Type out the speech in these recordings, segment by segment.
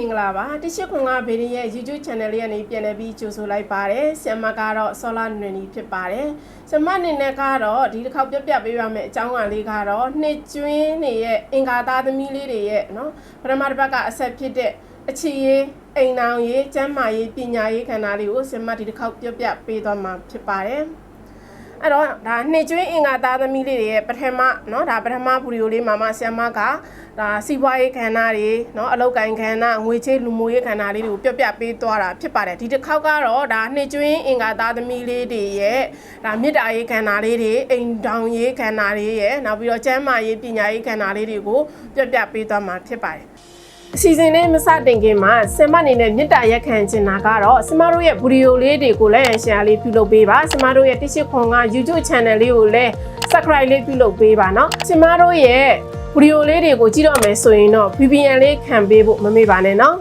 ပဲမင်္ဂလာပါတရှိခွန်ကဗီဒီရဲ့ YouTube channel လေးကနေပြန်လည်ပြီးကြိုဆိုလိုက်ပါတယ်ဆင်မကတော့ဆောလာနွေနီဖြစ်ပါတယ်ဆင်မအနေနဲ့ကတော့ဒီတစ်ခေါက်ပြပြပေးရမယ့်အကြောင်းအရာလေးကတော့နှစ်ကျွင်းနေရဲ့အင်္ဂါသားသမီးလေးတွေရဲ့နော်ပထမတစ်ပတ်ကအဆက်ဖြစ်တဲ့အခြေရေးအိမ်အောင်ရေးကျန်းမာရေးပညာရေးခန္ဓာလေးကိုဆင်မဒီတစ်ခေါက်ပြပြပေးသွားမှာဖြစ်ပါတယ် အဲ့တော့ဒါနှစ်ကျွင်းအင်္ဂါသားသမီးလေးတွေရဲ့ပထမเนาะဒါပထမဗီဒီယိုလေးမှာမှဆ iam မကဒါစီးပွားရေးခန္ဓာတွေเนาะအလောက်ကိုင်းခန္ဓာငွေချေးလူမှုရေးခန္ဓာလေးတွေကိုပြပြပေးသွားတာဖြစ်ပါတယ်ဒီတစ်ခေါက်ကတော့ဒါနှစ်ကျွင်းအင်္ဂါသားသမီးလေးတွေရဲ့ဒါမေတ္တာရေးခန္ဓာလေးတွေအိမ်တောင်ရေးခန္ဓာလေးရဲ့နောက်ပြီးတော့ကျန်းမာရေးပညာရေးခန္ဓာလေးတွေကိုပြပြပေးသွားမှာဖြစ်ပါတယ် အစီအစဉ်လေးမစတင်ခင်မှာဆင်မအနေနဲ့မြစ်တာရက်ခံချင်တာကတော့ဆင်မတို့ရဲ့ဗီဒီယိုလေးတွေကိုလည်း share လေးပြုလုပ်ပေးပါဆင်မတို့ရဲ့တိရှိခွန်က YouTube channel လေးကိုလည်း subscribe လေးပြုလုပ်ပေးပါเนาะဆင်မတို့ရဲ့ဗီဒီယိုလေးတွေကိုကြည့်တော့မယ်ဆိုရင်တော့ VPN လေးခံပေးဖို့မမေ့ပါနဲ့เนาะ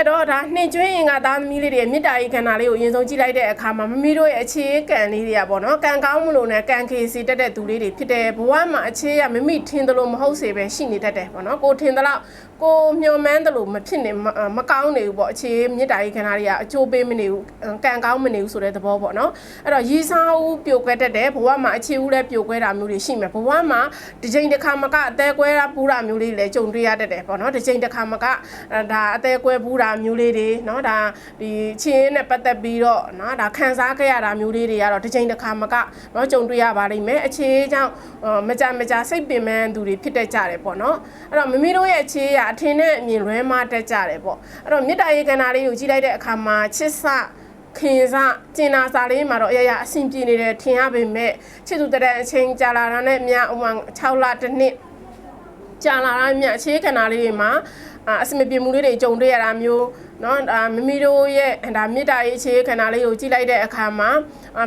အဲ့တော့ဒါနှင်ကျွင်းရင်ကသားသမီးလေးတွေရဲ့မြစ်တာရေးခန္ဓာလေးကိုအရင်ဆုံးကြည့်လိုက်တဲ့အခါမှာမမီတို့ရဲ့အခြေကံလေးတွေကပေါ့နော်ကံကောင်းမလို့နဲ့ကံခေစီတက်တဲ့သူလေးတွေဖြစ်တယ်ဘဝမှာအခြေရမမိထင်တယ်လို့မဟုတ်စေပဲရှိနေတတ်တယ်ပေါ့နော်ကိုထင်တယ်လို့ကို ကိုမျော်မှန်းတယ်လို့မဖြစ်နေမကောင်းနေဘူးပေါ့အခြေမြစ်တာရေးခဏတွေကအချိုးပေးမနေဘူးကံကောင်းမနေဘူးဆိုတဲ့သဘောပေါ့နော်အဲ့တော့ရည်စားဦးပြိုကွဲတတ်တယ်ဘဝမှာအခြေဦးလည်းပြိုကွဲတာမျိုးတွေရှိမယ်ဘဝမှာတစ်ချိန်တစ်ခါမကအသေးကွဲတာပူတာမျိုးလေးလည်းကြုံတွေ့ရတတ်တယ်ပေါ့နော်တစ်ချိန်တစ်ခါမကဒါအသေးကွဲပူတာမျိုးလေးတွေနော်ဒါဒီချင်းနဲ့ပတ်သက်ပြီးတော့နော်ဒါခံစားခဲ့ရတာမျိုးလေးတွေကတော့တစ်ချိန်တစ်ခါမကနော်ကြုံတွေ့ရပါလိမ့်မယ်အခြေကြောင့်မကြမကြစိတ်ပင်ပန်းသူတွေဖြစ်တတ်ကြတယ်ပေါ့နော်အဲ့တော့မိမိတို့ရဲ့အခြေရအထင်နဲ့အမြင်လွဲမတက်ကြတယ်ပေါ့အဲ့တော့မေတ္တာရေကဏ္ဍလေးကိုကြည့်လိုက်တဲ့အခါမှာချစ်စခင်စားကျင်နာစာလေးမှာတော့အရရအဆင်ပြေနေတယ်ထင်ရပေမဲ့ချစ်သူတဲ့အချိန်ကြာလာတာနဲ့မြဥမာ6လတစ်နှစ်ကြာလာတာမြအခြေခဏလေးတွေမှာအစမပြေမှုလေးတွေကြုံတွေ့ရတာမျိုး နော်ဒါမမီတို့ရဲ့ဒါမေတ္တာရေးအခြေခံတာလေးကိုကြည့်လိုက်တဲ့အခါမှာ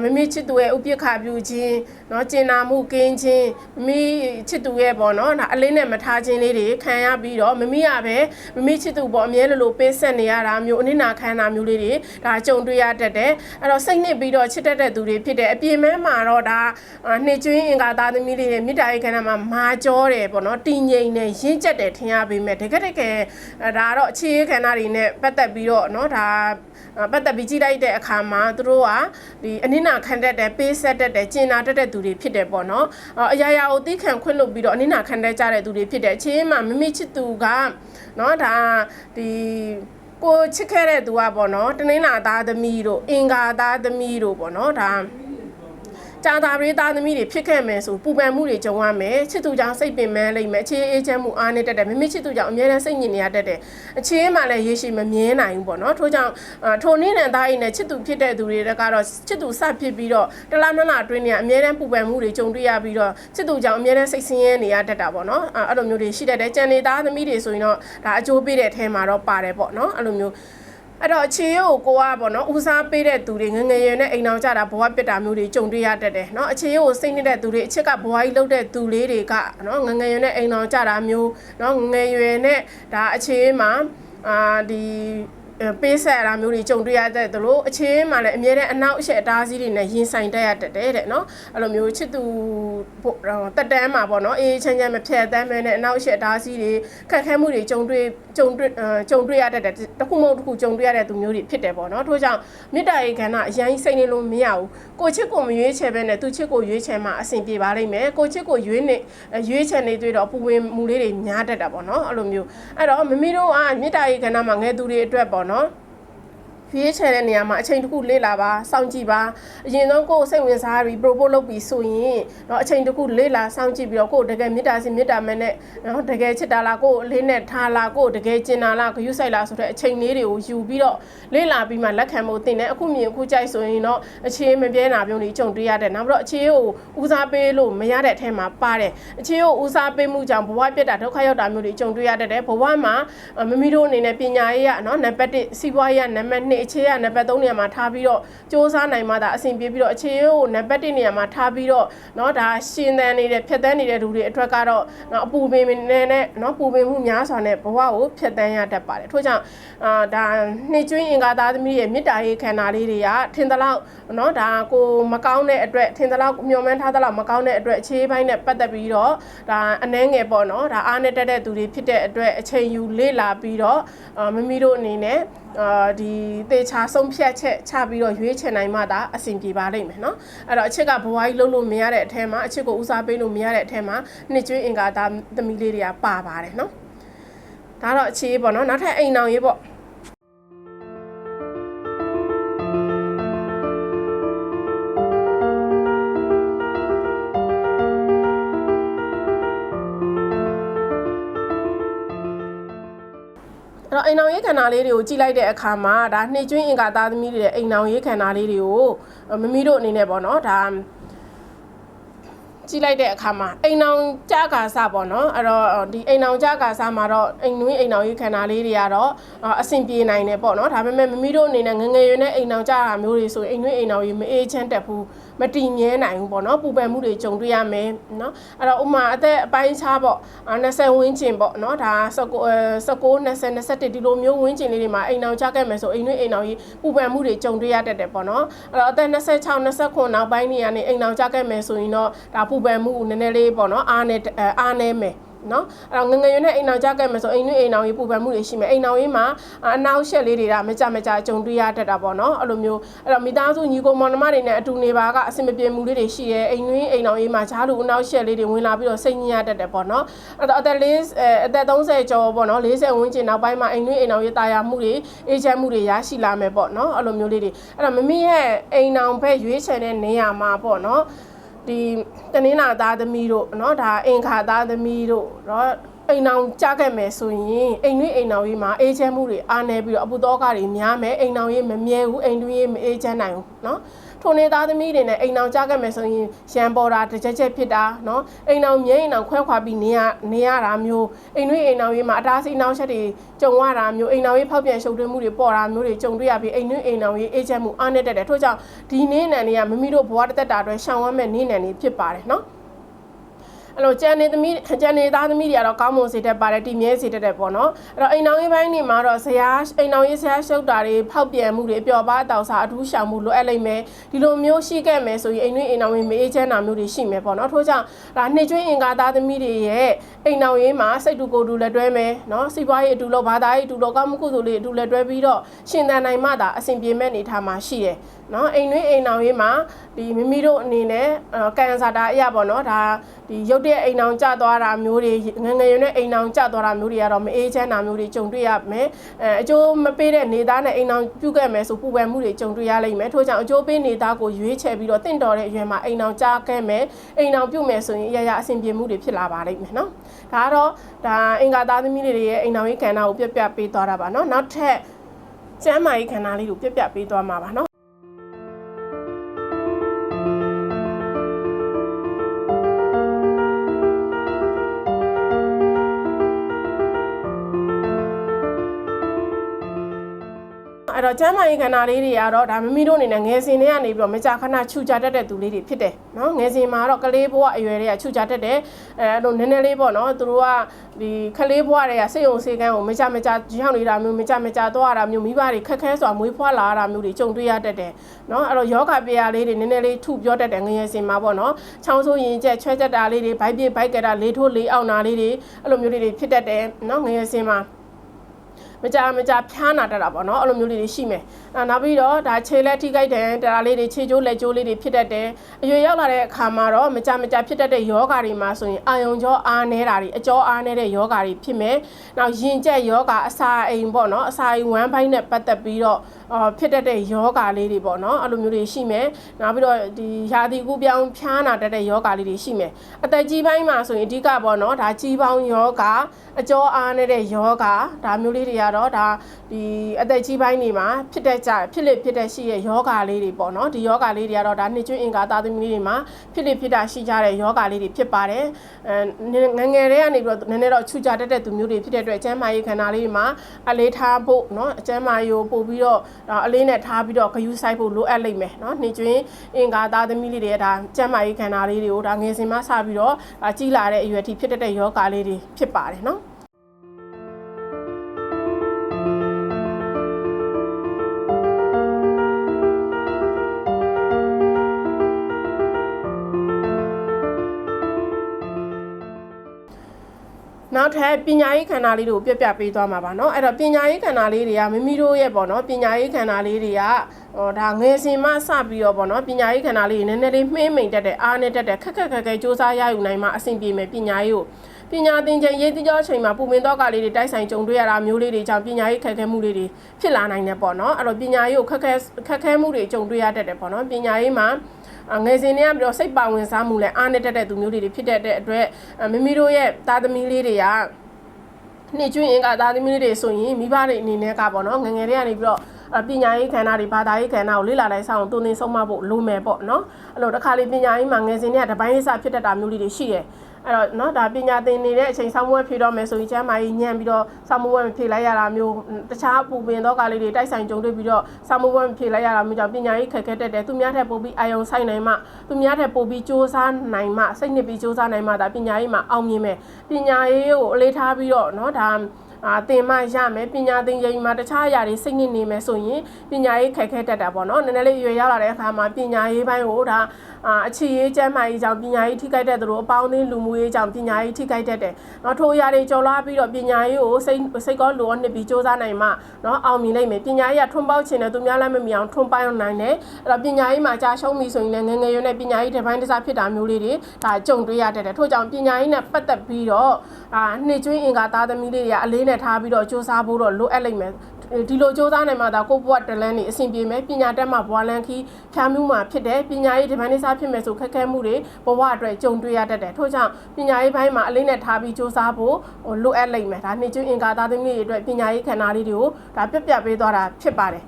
မမီချစ်သူရဲ့ဥပိ္ပခပြုခြင်းနော်ကျင်နာမှုကင်းခြင်းမမီချစ်သူရဲ့ပေါ့နော်ဒါအလေးနဲ့မထားခြင်းလေးတွေခံရပြီးတော့မမီကပဲမမီချစ်သူပေါ့အမြဲလိုလိုပေးဆက်နေရတာမျိုးအနစ်နာခံတာမျိုးလေးတွေဒါကြုံတွေ့ရတတ်တယ်အဲ့တော့စိတ်နစ်ပြီးတော့ချစ်တတ်တဲ့သူတွေဖြစ်တဲ့အပြင်မဲမှာတော့ဒါနှစ်ကျွင်းအင်္ဂါသားသမီးလေးတွေမေတ္တာရေးခံတာမှာမာကြောတယ်ပေါ့နော်တည်ငြိမ်နေရင့်ကျက်တယ်ထင်ရပေမဲ့တကယ်တကယ်ဒါတော့အခြေခံတာတွေနဲ့ပတ်သပြီးတော့เนาะဒါပတ်သက်ပြီးကြည့်လိုက်တဲ့အခါမှာသူတို့ကဒီအနစ်နာခံတတ်တယ်ပေးဆက်တတ်တယ်ကျင်နာတတ်တဲ့သူတွေဖြစ်တယ်ပေါ့နော်အရာရာကိုသိခံခွင့်လုပ်ပြီးတော့အနစ်နာခံတတ်ကြတဲ့သူတွေဖြစ်တယ်အချင်းမှမမိချစ်သူကเนาะဒါဒီကိုချစ်ခဲ့တဲ့သူကပေါ့နော်တနင်္လာသားသမီးတို့အင်္ဂါသားသမီးတို့ပေါ့နော်ဒါ ကြာတာရေးသားသမီးတွေဖြစ်ခဲ့မယ်ဆိုပူပန်မှုတွေကြုံရမယ်ချစ်သူကြောင့်စိတ်ပင်ပန်းလိမ့်မယ်အခြေအေးချမ်းမှုအားနေတတ်တယ်မမချစ်သူကြောင့်အမြဲတမ်းစိတ်ညစ်နေရတတ်တယ်အခြေမှလည်းရေရှည်မမြင်နိုင်ဘူးပေါ့နော်ထို့ကြောင့်ထိုနည်းနဲ့သားအိနဲ့ချစ်သူဖြစ်တဲ့သူတွေကတော့ချစ်သူစဖြစ်ပြီးတော့တလားနလားအတွင်းနေအမြဲတမ်းပူပန်မှုတွေကြုံတွေ့ရပြီးတော့ချစ်သူကြောင့်အမြဲတမ်းစိတ်ဆင်းရဲနေရတတ်တာပေါ့နော်အဲ့လိုမျိုးတွေရှိတတ်တယ်ကြံနေသားသမီးတွေဆိုရင်တော့ဒါအကျိုးပေးတဲ့အထဲမှာတော့ပါတယ်ပေါ့နော်အဲ့လိုမျိုး အဲ့တော့အခြေရုပ်ကိုကိုကပေါ့နော်ဦးစားပေးတဲ့သူတွေငငယ်ရွယ်နဲ့အိမ်အောင်ကြတာဘဝပစ်တာမျိုးတွေကြုံတွေ့ရတတ်တယ်နော်အခြေရုပ်ကိုစိတ်နစ်တဲ့သူတွေအချစ်ကဘဝကြီးလှုပ်တဲ့သူလေးတွေကနော်ငငယ်ရွယ်နဲ့အိမ်အောင်ကြတာမျိုးနော်ငငယ်ရွယ်နဲ့ဒါအခြေမှာအာဒီ ပေးဆက်ရတာမျိုးတွေကြုံတွေ့ရတဲ့သလိုအချင်းမှလည်းအမြဲတမ်းအနောက်အရှက်အတားစီးတွေနဲ့ရင်ဆိုင်တက်ရတတ်တယ်တဲ့နော်အဲ့လိုမျိုးချစ်သူတက်တန်းမှာပေါ့နော်အေးချမ်းချမ်းမဖြတ်တမ်းမဲနဲ့အနောက်အရှက်အတားစီးတွေခက်ခဲမှုတွေကြုံတွေ့ကြုံတွေ့ကြုံတွေ့ရတတ်တယ်တခုမဟုတ်တခုကြုံတွေ့ရတဲ့သူမျိုးတွေဖြစ်တယ်ပေါ့နော်ထို့ကြောင့်မေတ္တာရေးခန္ဓာအရင်စိတ်နေလို့မရဘူးကိုချစ်ကိုမရွေးချယ်ပဲနဲ့သူချစ်ကိုရွေးချယ်မှအဆင်ပြေပါလိမ့်မယ်ကိုချစ်ကိုရွေးနေရွေးချယ်နေတွေ့တော့ပူဝင်မှုလေးတွေများတတ်တာပေါ့နော်အဲ့လိုမျိုးအဲ့တော့မမီတို့ကမေတ္တာရေးခန္ဓာမှာငယ်သူတွေအတွက်ပေါ့နော် no ရွေးချယ်တဲ့နေရာမှာအချိန်တစ်ခုလေ့လာပါစောင့်ကြည့်ပါအရင်ဆုံးကိုယ်စိတ်ဝင်စားပြီး propose လုပ်ပြီးဆိုရင်တော့အချိန်တစ်ခုလေ့လာစောင့်ကြည့်ပြီးတော့ကိုယ်တကယ်မေတ္တာစင်မေတ္တာမဲ့နဲ့နော်တကယ်ချစ်တာလားကိုယ်အလေးနဲ့ထားလားကိုယ်တကယ်ကျင်တာလားဂရုစိုက်လားဆိုတဲ့အချိန်လေးတွေကိုယူပြီးတော့လေ့လာပြီးမှလက်ခံဖို့တင်တယ်အခုမြင်အခုကြိုက်ဆိုရင်တော့အခြေမပြဲနာပြုံးတွေကြုံတွေ့ရတဲ့နောက်ပြီးတော့အခြေကိုဦးစားပေးလို့မရတဲ့အထက်မှာပါတယ်အခြေကိုဦးစားပေးမှုကြောင့်ဘဝပြက်တာဒုက္ခရောက်တာမျိုးတွေကြုံတွေ့ရတဲ့ဘဝမှာမမီတို့အနေနဲ့ပညာရေးကနော်နံပါတ်1စီးပွားရေးကနံပါတ်2အခြေရနံပါတ်3နေရာမှာထားပြီးတော့စူးစမ်းနိုင်မှသာအဆင်ပြေပြီးတော့အခြေကိုနံပါတ်1နေရာမှာထားပြီးတော့เนาะဒါရှင်သန်နေတဲ့ဖြတ်တန်းနေတဲ့လူတွေအတွက်ကတော့เนาะအပူပင်နဲ့နဲ့เนาะပူပင်မှုများစွာနဲ့ဘဝကိုဖြတ်တန်းရတတ်ပါတယ်ထို့ကြောင့်အာဒါနှစ်ကျွင်းအင်္ဂါသားသမီးရဲ့မေတ္တာရေးခန္ဓာလေးတွေကထင်သလောက်เนาะဒါကိုမကောင်းတဲ့အတွက်ထင်သလောက်မျောမှန်းထားသလောက်မကောင်းတဲ့အတွက်အခြေပိုင်းနဲ့ပတ်သက်ပြီးတော့ဒါအနှဲငယ်ပေါ့เนาะဒါအားနဲ့တက်တဲ့သူတွေဖြစ်တဲ့အတွက်အချိန်ယူလေ့လာပြီးတော့အာမမီတို့အနေနဲ့အာဒီ သေချာဆုံးဖြတ်ချက်ချပြီးတော့ရွေးချယ်နိုင်မှဒါအဆင်ပြေပါလိမ့်မယ်နော်အဲ့တော့အချစ်ကဘဝကြီးလုံးလို့မရတဲ့အထဲမှာအချစ်ကိုဦးစားပေးလို့မရတဲ့အထဲမှာနှစ်ကျွေးအင်္ကာသားသမီးလေးတွေကပါပါတယ်နော်ဒါတော့အခြေပေါ့နော်နောက်ထပ်အိမ်အောင်ရေးပေါ့ မ်အောင်ရေးခန္ဓာလေးတွေကိုကြည့်လိုက်တဲ့အခါမှာဒါနှိမ့်ကျွင်းအင်္ဂါသားသမီးတွေရဲ့အိမ်အောင်ရေးခန္ဓာလေးတွေကိုမမီတို့အနေနဲ့ပေါ့နော်ဒါကြည့်လိုက်တဲ့အခါမှာအိမ်အောင်ကြကာစပေါ့နော်အဲ့တော့ဒီအိမ်အောင်ကြကာစမှာတော့အိမ်နွေးအိမ်အောင်ရေးခန္ဓာလေးတွေကတော့အဆင်ပြေနိုင်တယ်ပေါ့နော်ဒါပေမဲ့မမီတို့အနေနဲ့ငငယ်ရွယ်နဲ့အိမ်အောင်ကြတာမျိုးတွေဆိုရင်အိမ်နွေးအိမ်အောင်ရေးမအေးချမ်းတက်ဘူးမတည်မြဲနိုင်ဘူးပေါ့နော်ပူပန်မှုတွေကြုံတွေ့ရမယ်နော်အဲ့တော့ဥမာအသက်အပိုင်းခြားပေါ့20ဝန်းကျင်ပေါ့နော်ဒါ19 19 20 21ဒီလိုမျိုးဝန်းကျင်လေးတွေမှာအိမ်အောင်ကြခဲ့မယ်ဆိုအိမ်နွေးအိမ်အောင်ရေးပူပန်မှုတွေကြုံတွေ့ရတတ်တယ်ပေါ့နော်အဲ့တော့အသက်26 29နောက်ပိုင်းနေရာနေအိမ်အောင်ကြခဲ့မယ်ဆိုရင်တော့ဒါပူပန်မှုနည်းနည်းလေးပေါ့နော်အားနေအားနေမယ် နော်အဲ့တော့ငငယ်ရွယ်နဲ့အိမ်အောင်ကြခဲ့မယ်ဆိုအိမ်နွေးအိမ်အောင်ရေးပူပန်မှုတွေရှိမယ်အိမ်အောင်ရေးမှာအနောက်ရှက်လေးတွေကမကြမကြကြုံတွေ့ရတတ်တာပေါ့နော်အဲ့လိုမျိုးအဲ့တော့မိသားစုညီကိုမောင်နှမတွေနဲ့အတူနေပါကအဆင်မပြေမှုလေးတွေရှိရဲအိမ်နွေးအိမ်အောင်ရေးမှာဂျားလူအနောက်ရှက်လေးတွေဝင်လာပြီးတော့စိတ်ညစ်ရတတ်တယ်ပေါ့နော်အဲ့တော့အသက်လေးအသက်30ကျော်ပေါ့နော်40ဝန်းကျင်နောက်ပိုင်းမှာအိမ်နွေးအိမ်အောင်ရေးတာယာမှုတွေအေးချမ်းမှုတွေရရှိလာမယ်ပေါ့နော်အဲ့လိုမျိုးလေးတွေအဲ့တော့မမီရဲ့အိမ်အောင်ဘက်ရွေးချယ်တဲ့နေရာမှာပေါ့နော် ဒီတနင်္လာသားသမီးတို့เนาะဒါအင်ခါသားသမီးတို့เนาะ အိမ်အောင်ကြားခဲ့မယ်ဆိုရင်အိမ်တွင်းအိမ်အောင်ရေးမှာအေးချမ်းမှုတွေအားနေပြီးတော့အပူတောကတွေများမယ်အိမ်အောင်ရေးမမြဲဘူးအိမ်တွင်းရေးမအေးချမ်းနိုင်ဘူးเนาะထိုနေသားသမီးတွေနဲ့အိမ်အောင်ကြားခဲ့မယ်ဆိုရင်ရန်ပေါ်တာတစ်ချက်ချက်ဖြစ်တာเนาะအိမ်အောင်မြဲအိမ်အောင်ခွဲခွာပြီးနေရနေရတာမျိုးအိမ်တွင်းအိမ်အောင်ရေးမှာအတားစီနှောင်းချက်တွေကြုံရတာမျိုးအိမ်အောင်ရေးဖောက်ပြန်ရှုပ်ထွေးမှုတွေပေါ်တာမျိုးတွေကြုံတွေ့ရပြီးအိမ်တွင်းအိမ်အောင်ရေးအေးချမ်းမှုအားနေတတ်တယ်ထို့ကြောင့်ဒီနေ့နံတွေကမမီတို့ဘဝတစ်သက်တာအတွက်ရှောင်ဝမ်းမဲ့နေ့နံတွေဖြစ်ပါတယ်เนาะ အဲ့လိုကြံနေသမီးကြံနေသားသမီးတွေကတော့ကောင်းမွန်စေတတ်ပါတယ်တည်မြဲစေတတ်တယ်ပေါ့နော်အဲ့တော့အိမ်အောင်ရေးပိုင်းနေမှာတော့ဇရာအိမ်အောင်ရေးဇရာရှုပ်တာတွေဖောက်ပြန်မှုတွေအပျော်ပါအတောက်စားအထူးရှောင်မှုလိုအပ်လိမ့်မယ်ဒီလိုမျိုးရှိခဲ့မယ်ဆိုရင်အိမ်တွင်းအိမ်အောင်ရေးမအေးချမ်းတာမျိုးတွေရှိမယ်ပေါ့နော်ထို့ကြောင့်ဒါနှစ်ကျွင်းအင်္ဂါသားသမီးတွေရဲ့အိမ်အောင်ရေးမှာစိတ်တူကိုယ်တူလက်တွဲမယ်နော်စီးပွားရေးအတူလို့ဘာသာရေးအတူလို့ကောင်းမှုကုသိုလ်လေးအတူလက်တွဲပြီးတော့ရှင်သန်နိုင်မှသာအဆင်ပြေမဲ့နေထားမှာရှိတယ်နော်အိမ်တွင်းအိမ်အောင်ရေးမှာဒီမိမိတို့အနေနဲ့ကန်ဆာတာအရာပေါ့နော်ဒါဒီရုပ်တဲ့အိမ်အောင်ကျသွားတာမျိုးတွေငငယ်ရွယ်နဲ့အိမ်အောင်ကျသွားတာမျိုးတွေကတော့မအေးချမ်းတာမျိုးတွေကြုံတွေ့ရမယ်အဲအကျိုးမပေးတဲ့နေသားနဲ့အိမ်အောင်ပြုတ်ခဲ့မယ်ဆိုပူပန်မှုတွေကြုံတွေ့ရလိမ့်မယ်ထို့ကြောင့်အကျိုးပေးနေသားကိုရွေးချယ်ပြီးတော့တင့်တော်တဲ့အရွယ်မှာအိမ်အောင်ကျခဲ့မယ်အိမ်အောင်ပြုတ်မယ်ဆိုရင်အရာရာအဆင်ပြေမှုတွေဖြစ်လာပါလိမ့်မယ်နော်ဒါကတော့ဒါအင်္ဂါသားသမီးတွေရဲ့အိမ်အောင်ရေးခန္ဓာကိုပြပြပေးသွားတာပါနော်နောက်ထပ်ကျမ်းမာရေးခန္ဓာလေးကိုပြပြပေးသွားမှာပါနော် တော့ကျမ်းမာရေးခန္ဓာလေးတွေကတော့ဒါမမီတို့အနေနဲ့ငယ်စဉ်တွေကနေပြီးတော့မကြာခဏခြူကြတတ်တဲ့သူလေးတွေဖြစ်တယ်နော်ငယ်စဉ်မှာတော့ကလေးဘဝအရွယ်တွေကခြူကြတတ်တယ်အဲအဲ့လိုနည်းနည်းလေးပေါ့နော်သူတို့ကဒီကလေးဘဝတွေကစိတ်ုံစေကန်းကိုမကြမကြရောက်နေတာမျိုးမကြမကြသွားရတာမျိုးမိဘတွေခက်ခဲစွာမွေးဖွားလာရတာမျိုးတွေကြုံတွေ့ရတတ်တယ်နော်အဲ့တော့ယောဂပြာလေးတွေနည်းနည်းလေးထုပြောတတ်တယ်ငယ်စဉ်မှာပေါ့နော်ချောင်းဆိုးရင်ကျက်ချွဲချက်တာလေးတွေဘိုက်ပြဘိုက်ကတာလေးထိုးလေးအောင်တာလေးတွေအဲ့လိုမျိုးလေးတွေဖြစ်တတ်တယ်နော်ငယ်စဉ်မှာ မကြမကြဖျားနာတတ်တာပေါ့နော်အဲ့လိုမျိုးလေးတွေရှိမယ်အဲနောက်ပြီးတော့ဒါခြေလက်ထိခိုက်တယ်တရာလေးတွေခြေကျိုးလက်ကျိုးလေးတွေဖြစ်တတ်တယ်အရွယ်ရောက်လာတဲ့အခါမှာတော့မကြမကြဖြစ်တတ်တဲ့ယောဂါတွေမှာဆိုရင်အာယုံကြောအားနေတာတွေအကျောအားနေတဲ့ယောဂါတွေဖြစ်မယ်နောက်ရင်ကျက်ယောဂါအစာအိမ်ပေါ့နော်အစာအိမ်ဝမ်းပိုင်းနဲ့ပတ်သက်ပြီးတော့အော်ဖြစ်တတ်တဲ့ယောဂါလေးတွေပေါ့နော်အဲ့လိုမျိုးတွေရှိမယ်နောက်ပြီးတော့ဒီရာသီကူပြောင်းဖျားနာတတ်တဲ့ယောဂါလေးတွေရှိမယ်အသက်ကြီးပိုင်းမှာဆိုရင်အဓိကပေါ့နော်ဒါကြီးပေါင်းယောဂါအကျော်အားနေတဲ့ယောဂဒါမျိုးလေးတွေကကတော့ဒါဒီအသက်ကြီးပိုင်းတွေမှာဖြစ်တတ်ကြဖြစ်လက်ဖြစ်တတ်ရှိရဲ့ယောဂါလေးတွေပေါ့နော်ဒီယောဂါလေးတွေကတော့ဒါနှစ်ကျွင်းအင်္ကာသာသမီတွေမှာဖြစ်လက်ဖြစ်တာရှိကြတဲ့ယောဂါလေးတွေဖြစ်ပါတယ်အဲငငယ်တွေကနေပြီးတော့နည်းနည်းတော့ချူကြတတ်တဲ့သူမျိုးတွေဖြစ်တဲ့အတွက်အကျမ်းမာရေးခန္ဓာလေးတွေမှာအလေးထားဖို့နော်အကျမ်းမာရေးကိုပို့ပြီးတော့အလေးနဲ့ထားပြီးတော့ဂယုဆိုင်ဖို့လိုအပ်လိမ့်မယ်နော်နှစ်ကျွင်းအင်္ကာသာသမီလေးတွေဒါအကျမ်းမာရေးခန္ဓာလေးတွေကိုဒါငယ်စဉ်မှစပြီးတော့ကြီးလာတဲ့အရွယ်အထိဖြစ်တတ်တဲ့ယောဂါလေးတွေဖြစ်ပါတယ်နော် နောက်ထပ်ပညာရေးခန္ဓာလေးတွေကိုပြပြပေးသွားမှာပါเนาะအဲ့တော့ပညာရေးခန္ဓာလေးတွေကမိမိတို့ရဲ့ပေါ့เนาะပညာရေးခန္ဓာလေးတွေကဟောဒါငယ်စဉ်မှစပြီးတော့ပေါ့เนาะပညာရေးခန္ဓာလေးတွေနည်းနည်းလေးမှင်းမိန်တတ်တဲ့အားနဲ့တတ်တဲ့ခက်ခက်ခက်ခဲစူးစမ်းရယူနိုင်မှအဆင်ပြေမယ်ပညာရေးကိုပညာသင်ချိန်ရေးတိကျောအချိန်မှာပူမင်တော့ကလေးတွေတိုက်ဆိုင်ကြုံတွေ့ရတာမျိုးလေးတွေကြောင့်ပညာရေးခက်ခဲမှုလေးတွေဖြစ်လာနိုင်တယ်ပေါ့เนาะအဲ့တော့ပညာရေးကိုခက်ခဲခက်ခဲမှုတွေကြုံတွေ့ရတတ်တယ်ပေါ့เนาะပညာရေးမှာ အ ငယ်စဉ်တွေကပြီးတော့စိတ်ပါဝင်စားမှုလဲအားနဲ့တက်တဲ့သူမျိုးတွေဖြစ်တဲ့အတွက်မိမိတို့ရဲ့သားသမီးလေးတွေကနှစ်ကျွင်းအင်္ဂါသားသမီးလေးတွေဆိုရင်မိဘတွေအနေနဲ့ကပေါ့နော်ငယ်ငယ်တွေကနေပြီးတော့ပညာရေးခန္ဓာတွေဘာသာရေးခန္ဓာကိုလေ့လာလိုက်ဆောင်တုံသင်ဆုံးမဖို့လိုမယ်ပေါ့နော်အဲ့လိုတစ်ခါလေးပညာရေးမှာငယ်စဉ်တွေကတပိုင်းလေးစဖြစ်တတ်တာမျိုးလေးတွေရှိတယ် အဲ့တော့เนาะဒါပညာသင်နေတဲ့အချိန်ဆောင်းမွေးဖြေတော့မယ်ဆိုရင်ကျမ်းမာရေးညံ့ပြီးတော့ဆောင်းမွေးမဖြေလိုက်ရတာမျိုးတခြားပူပင်တော့ကလေးတွေတိုက်ဆိုင်ကြုံတွေ့ပြီးတော့ဆောင်းမွေးမဖြေလိုက်ရတာမျိုးကြောင့်ပညာရေးခက်ခဲတတ်တယ်သူများထက်ပိုပြီးအာယုံဆိုင်နိုင်မှသူများထက်ပိုပြီးစ조사နိုင်မှစိတ်နှစ်ပြီးစ조사နိုင်မှဒါပညာရေးမှာအောင်မြင်မယ်ပညာရေးကိုအလေးထားပြီးတော့เนาะဒါ အာသင်မှရမယ်ပညာသင်ရင်မှာတခြားအရာတွေစိတ်နစ်နေမယ်ဆိုရင်ပညာရေးခက်ခဲတတ်တာပေါ့နော်နည်းနည်းလေးရွယ်ရောက်လာတဲ့အခါမှာပညာရေးပိုင်းကိုဒါအာအခြေရေးကျမ်းမာရေးကြောင့်ပညာရေးထိခိုက်တတ်သလိုအပေါင်းအသင်းလူမှုရေးကြောင့်ပညာရေးထိခိုက်တတ်တယ်။နော်ထိုအရာတွေကြော်လာပြီးတော့ပညာရေးကိုစိတ်စိတ်ကောလိုနှစ်ပြီးစ조사နိုင်မှနော်အောင်မြင်နိုင်မယ်ပညာရေးကထွန်းပေါက်ခြင်းနဲ့သူများလည်းမမြင်အောင်ထွန်းပိုင်နိုင်တယ်။အဲ့တော့ပညာရေးမှာကြာရှုံးပြီဆိုရင်လည်းငယ်ငယ်ရွယ်နဲ့ပညာရေးတစ်ပိုင်းတစ်စားဖြစ်တာမျိုးလေးတွေဒါကြုံတွေ့ရတတ်တယ်။ထို့ကြောင့်ပညာရေးနဲ့ပတ်သက်ပြီးတော့ အာနှစ်ကျွင်းအင်္ဂါသားသမီးလေးတွေကအလေးနဲ့ထားပြီးတော့စ조사ဖို့တော့လိုအပ်လိမ့်မယ်ဒီလိုစ조사နိုင်မှဒါကိုဘွားတလန်းနေအဆင်ပြေမယ်ပညာတက်မှဘွားလန်းခီးဖြာမှုမှာဖြစ်တယ်ပညာရေးဒီပိုင်းလေးစားဖြစ်မယ်ဆိုခက်ခဲမှုတွေဘဝအတွက်ကြုံတွေ့ရတတ်တယ်ထို့ကြောင့်ပညာရေးပိုင်းမှာအလေးနဲ့ထားပြီးစ조사ဖို့ဟိုလိုအပ်လိမ့်မယ်ဒါနှစ်ကျွန်းအင်္ဂါသားသမီးတွေအတွက်ပညာရေးခန္ဓာလေးတွေကိုဒါပြပြပေးသွားတာဖြစ်ပါတယ်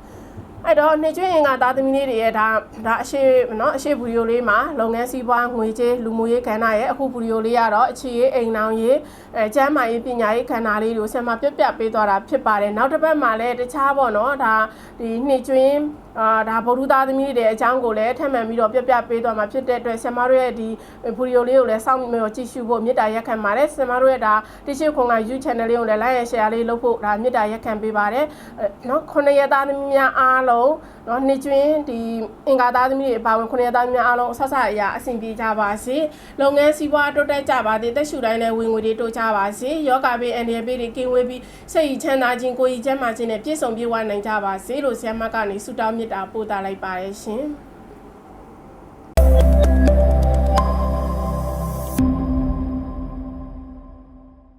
အဲ့တော့နေကျွင်းအင်ကသားသမီးလေးတွေရဲ့ဒါဒါအရှိနော်အရှိဗီဒီယိုလေးမှာလုပ်ငန်းစီးပွားငွေကြေးလူမှုရေးခန္ဓာရဲ့အခုဗီဒီယိုလေးကတော့အခြေရေးအိမ်နောင်ရေးအဲကျန်းမာရေးပညာရေးခန္ဓာလေးတွေကိုဆက်မပြပြပေးသွားတာဖြစ်ပါတယ်နောက်တစ်ပတ်မှာလည်းတခြားပေါ့နော်ဒါဒီနေကျွင်း အာဒါဗုဒ္ဓသားသမီးတွေအကြောင်းကိုလည်းထပ်မံပြီးတော့ပြပြပေးသွားမှာဖြစ်တဲ့အတွက်ဆမတို့ရဲ့ဒီဗီဒီယိုလေးကိုလည်းစောင့်မျှော်ကြည့်ရှုဖို့မေတ္တာရက်ခံပါတယ်ဆမတို့ရဲ့ဒါ Teaching ခွန်က YouTube Channel လေးကိုလည်း Like and Share လေးလုပ်ဖို့ဒါမေတ္တာရက်ခံပေးပါတယ်နော်ခုနှစ်ရက်သားသမီးများအားလုံးနော်နှစ်ကျွင်းဒီအင်္ဂါသားသမီးတွေအပါအဝင်ခုနှစ်ရက်သားသမီးများအားလုံးအဆဆအရာအဆင်ပြေကြပါစေလုပ်ငန်းစီးပွားတိုးတက်ကြပါစေတက်ရှူတိုင်းလည်းဝင်ငွေတွေတိုးကြပါစေယောဂဘေးအန္တရာယ်ဘေးတွေကင်းဝေးပြီးစိတ်ချမ်းသာခြင်းကိုယ်ရည်ချမ်းသာခြင်းနဲ့ပြည့်စုံပြည့်ဝနိုင်ကြပါစေလို့ဆရာမကနေဆုတောင်းမေတ္တာပို့သလိုက်ပါတယ်ရှင်